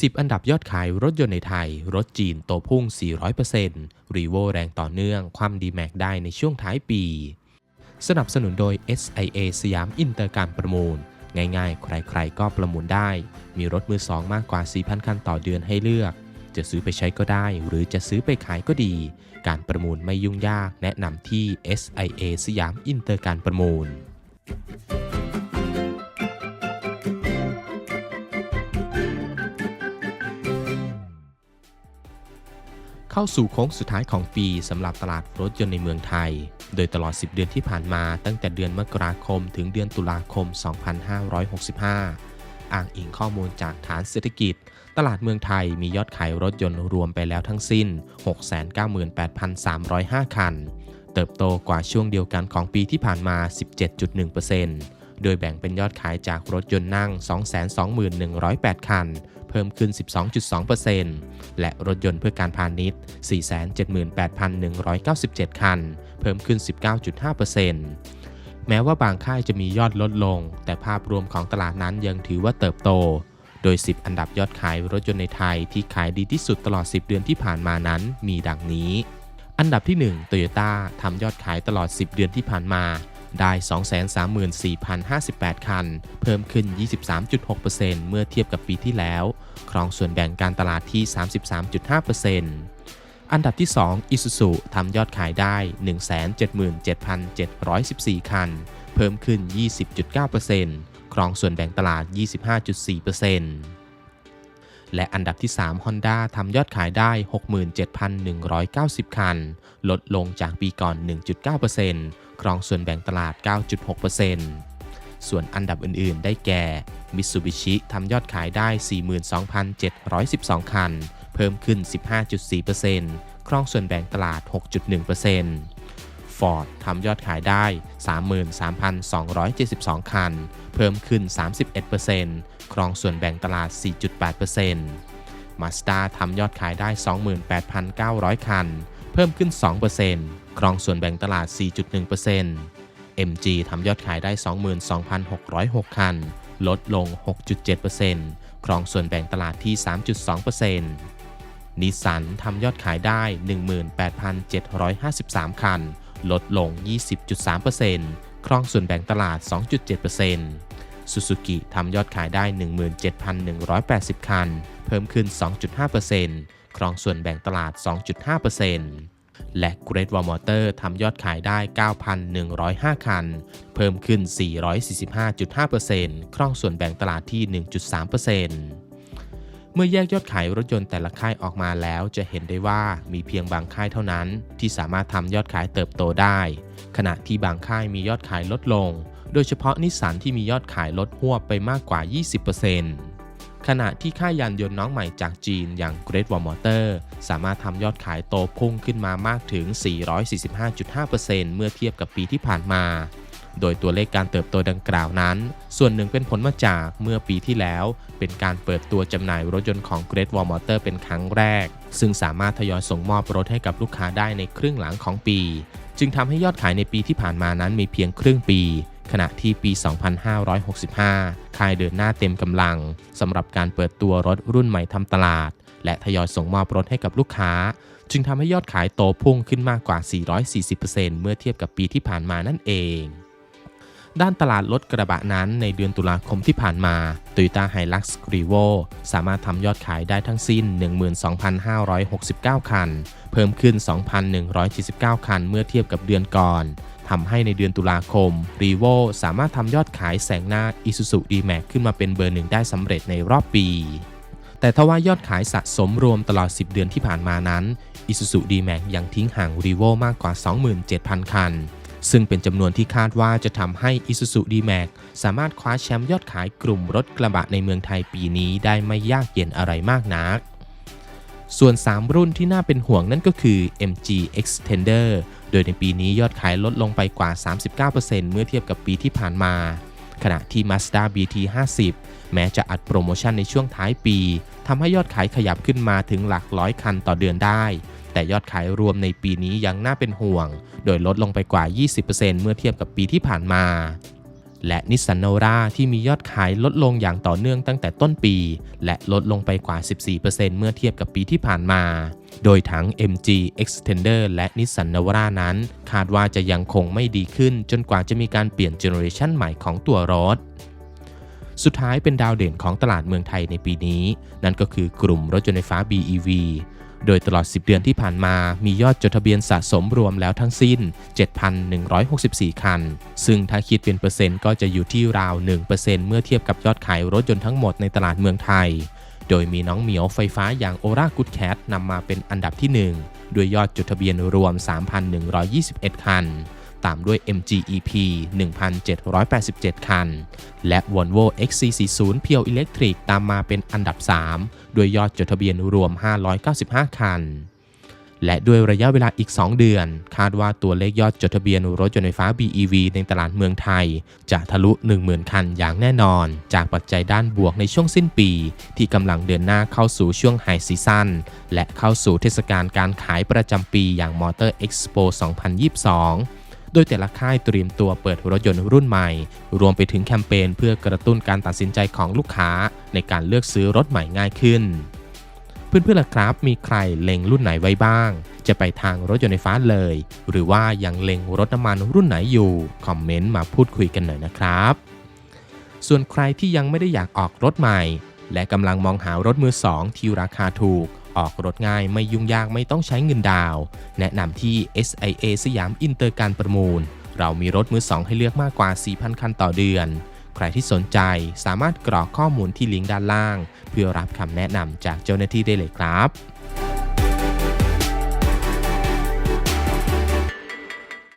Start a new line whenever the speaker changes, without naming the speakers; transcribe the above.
10 อันดับยอดขายรถยนต์ในไทย รถจีนโตพุ่ง 400%รีโวแรงต่อเนื่อง ความดีแม็กได้ในช่วงท้ายปี สนับสนุนโดย SIA สยามอินเตอร์การประมูล ง่ายๆ ใครๆ ก็ประมูลได้ มีรถมือสองมากกว่า 4,000 คันต่อเดือนให้เลือก จะซื้อไปใช้ก็ได้ หรือจะซื้อไปขายก็ดี การประมูลไม่ยุ่งยาก แนะนำที่ SIA สยามอินเตอร์การประมูล เข้าสู่โค้งสุดท้ายของปีสำหรับตลาดรถยนต์ในเมืองไทย โดยตลอด 10 เดือนที่ผ่านมาตั้งแต่เดือนมกราคมถึงเดือนตุลาคม 2565 อ้างอิงข้อมูลจากฐานเศรษฐกิจ ตลาดเมืองไทยมียอดขายรถยนต์รวมไปแล้วทั้งสิ้น 698,305 คัน เติบโตกว่าช่วงเดียวกันของปีที่ผ่านมา 17.1% โดยแบ่งเป็นยอดขายจากรถยนต์นั่ง 221,108 คัน เพิ่มขึ้น 12.2%และรถยนต์เพื่อการพาณิชย์ 478,197 คัน เพิ่มขึ้น 19.5%แม้ว่าบางค่ายจะมียอดลดลง แต่ภาพรวมของตลาดนั้นยังถือว่าเติบโต โดย 10 อันดับยอดขายรถยนต์ในไทยที่ขายดีที่สุดตลอด 10 เดือนที่ผ่านมานั้นมีดังนี้ อันดับที่1 Toyota ทำยอดขายตลอด 10 เดือนที่ผ่านมา ได้ 234,058 คัน เพิ่มขึ้น 23.6%เมื่อเทียบกับปีที่แล้ว ครองส่วนแบ่งการตลาดที่ 33.5%อันดับที่ 2 Isuzu ทำยอดขายได้ 177,714 คัน เพิ่มขึ้น 20.9%ครองส่วนแบ่งตลาด 25.4%และอันดับที่ 3 Honda ทำยอดขายได้ 67,190 คัน ลดลงจากปีก่อน 1.9% ครองส่วนแบ่งตลาด 9.6%ส่วนอันดับอื่นๆ ได้แก่ Mitsubishi ทำยอดขายได้ 42,712 คัน เพิ่มขึ้น 15.4%ครองส่วนแบ่งตลาด 6.1% Ford ทำยอดขายได้ 33,272 คัน เพิ่มขึ้น 31%ครองส่วนแบ่งตลาด 4.8% Mazda ทำยอดขายได้ 28,900 คัน เพิ่มขึ้น 2% ครองส่วนแบ่งตลาด 4.1% MG ทำยอดขายได้ 22,606 คัน ลดลง 6.7%ครองส่วนแบ่งตลาดที่ 3.2%นิสสันทำยอดขายได้ 18,753 คัน ลดลง 20.3%ครองส่วนแบ่งตลาด 2.7%ซูซูกิทำยอดขายได้ 17,180 คัน เพิ่มขึ้น 2.5%ครองส่วนแบ่งตลาด 2.5% และ Great Wall Motor ทำยอดขายได้ 9,105 คัน เพิ่มขึ้น 445.5%ครองส่วนแบ่งตลาดที่ 1.3%เมื่อแยกยอดขายรถยนต์แต่ละค่ายออกมาแล้วจะเห็นได้ว่ามีเพียงบางค่ายเท่านั้น ที่สามารถทำยอดขายเติบโตได้ ขณะที่บางค่ายมียอดขายลดลง โดยเฉพาะนิสสันที่มียอดขายลดหัวไปมากกว่า 20% ขณะที่ค่ายยานยนต์น้องใหม่จากจีนอย่าง Great Wall Motor สามารถทำยอดขายโตพุ่งขึ้นมามากถึง 445.5%เมื่อเทียบกับปีที่ผ่านมา โดยตัวเลขการเติบโตดังกล่าวนั้น ส่วนหนึ่งเป็นผลมาจากเมื่อปีที่แล้ว เป็นการเปิดตัวจำหน่ายรถยนต์ของ Great Wall Motor เป็นครั้งแรก ซึ่งสามารถทยอยส่งมอบรถให้กับลูกค้าได้ในครึ่งหลังของปี จึงทำให้ยอดขายในปีที่ผ่านมานั้นมีเพียงครึ่งปี ขณะที่ปี 2565 ค่ายเดินหน้าเต็มกำลังสำหรับการเปิดตัวรถรุ่นใหม่ทำตลาด และทยอยส่งมอบรถให้กับลูกค้า จึงทำให้ยอดขายโตพุ่งขึ้นมากกว่า 440%เมื่อเทียบกับปีที่ผ่านมานั่นเองด้านตลาดรถกระบะนั้นในเดือนตุลาคมที่ผ่านมา Toyota Hilux Revo สามารถทำยอดขายได้ทั้งสิ้น 12,569 คัน เพิ่มขึ้น 2,179 คันเมื่อเทียบกับเดือนก่อน ทำให้ในเดือนตุลาคม Revo สามารถทำยอดขายแสงหน้า Isuzu D-Max ขึ้นมาเป็นเบอร์หนึ่งได้สำเร็จในรอบปี แต่ทว่ายอดขายสะสมรวมตลอด 10 เดือนที่ผ่านมานั้น Isuzu D-Max ยังทิ้งห่าง Revo มากกว่า 27,000 คัน ซึ่งเป็นจำนวนที่คาดว่าจะทำให้ Isuzu D-Max สามารถคว้าแชมป์ยอดขายกลุ่มรถกระบะในเมืองไทยปีนี้ได้ไม่ยากเย็นอะไรมากนัก ส่วน 3 รุ่นที่น่าเป็นห่วงนั่นก็คือ MG Extender โดยในปีนี้ยอดขายลดลงไปกว่า 39%เมื่อเทียบกับปีที่ผ่านมา ขณะที่ Mazda BT50 แม้จะอัดโปรโมชั่นในช่วงท้ายปีทำให้ยอดขายขยับขึ้นมาถึงหลักร้อยคันต่อเดือนได้ แต่ยอดขายรวมในปีนี้ยังน่าเป็นห่วง โดยลดลงไปกว่า 20%เมื่อเทียบกับปีที่ผ่านมา และนิสสันโนราที่มียอดขายลดลงอย่างต่อเนื่องตั้งแต่ต้นปี และลดลงไปกว่า 14%เมื่อเทียบกับปีที่ผ่านมา โดยทั้ง MG Extender และ Nissan Navara นั้น คาดว่าจะยังคงไม่ดีขึ้นจนกว่าจะมีการเปลี่ยนเจเนอเรชันใหม่ของตัวรถสุดท้ายเป็นดาวเด่นของตลาดเมืองไทยในปีนี้ นั่นก็คือกลุ่มรถยนต์ไฟฟ้า BEV โดยตลอด 10 เดือนที่ผ่านมามียอดจดทะเบียนสะสมรวมแล้วทั้งสิ้น 7,164 คัน ซึ่งถ้าคิดเป็นเปอร์เซ็นต์ก็จะอยู่ที่ราว 1%เมื่อเทียบกับยอดขายรถยนต์ทั้งหมดในตลาดเมืองไทย โดยมีน้องเหมียวไฟฟ้าอย่างโอรากูดแคทนำมาเป็นอันดับที่ 1 ด้วยยอดจดทะเบียนรวม 3,121 คัน ตามด้วย MG-EP 1,787 คัน และ Volvo XC40 เพียวอิเล็กทริกตามมาเป็นอันดับ 3 ด้วยยอดจดทะเบียนรวม 595 คัน และด้วยระยะเวลาอีก 2 เดือน คาดว่าตัวเลขยอดจดทะเบียนรถยนต์ไฟฟ้า BEV ในตลาดเมืองไทย จะทะลุ 10,000 คันอย่างแน่นอน จากปัจจัยด้านบวกในช่วงสิ้นปี ที่กำลังเดินหน้าเข้าสู่ช่วงไฮซีซั่นและเข้าสู่เทศกาลการขายประจำปีอย่าง Motor Expo 2022 โดยแต่ละค่ายเตรียมตัวเปิดรถยนต์รุ่นใหม่ รวมไปถึงแคมเปญเพื่อกระตุ้นการตัดสินใจของลูกค้า ในการเลือกซื้อรถใหม่ง่ายขึ้น เพื่อนๆล่ะครับ มีใครเล็งรุ่นไหนไว้บ้าง จะไปทางรถยนต์ไฟฟ้าเลย หรือว่ายังเล็งรถน้ำมันรุ่นไหนอยู่ คอมเมนต์มาพูดคุยกันหน่อยนะครับ ส่วนใครที่ยังไม่ได้อยากออกรถใหม่ และกำลังมองหารถมือสองที่ราคาถูก ออกรถง่ายไม่ยุ่งยากไม่ต้องใช้เงินดาวน์แนะนำที่ SIA สยามอินเตอร์การประมูล เรามีรถมือสองให้เลือกมากกว่า 4,000 คันต่อเดือน ใครที่สนใจสามารถกรอกข้อมูลที่ลิงก์ด้านล่าง เพื่อรับคำแนะนำจากเจ้าหน้าที่ได้เลยครับ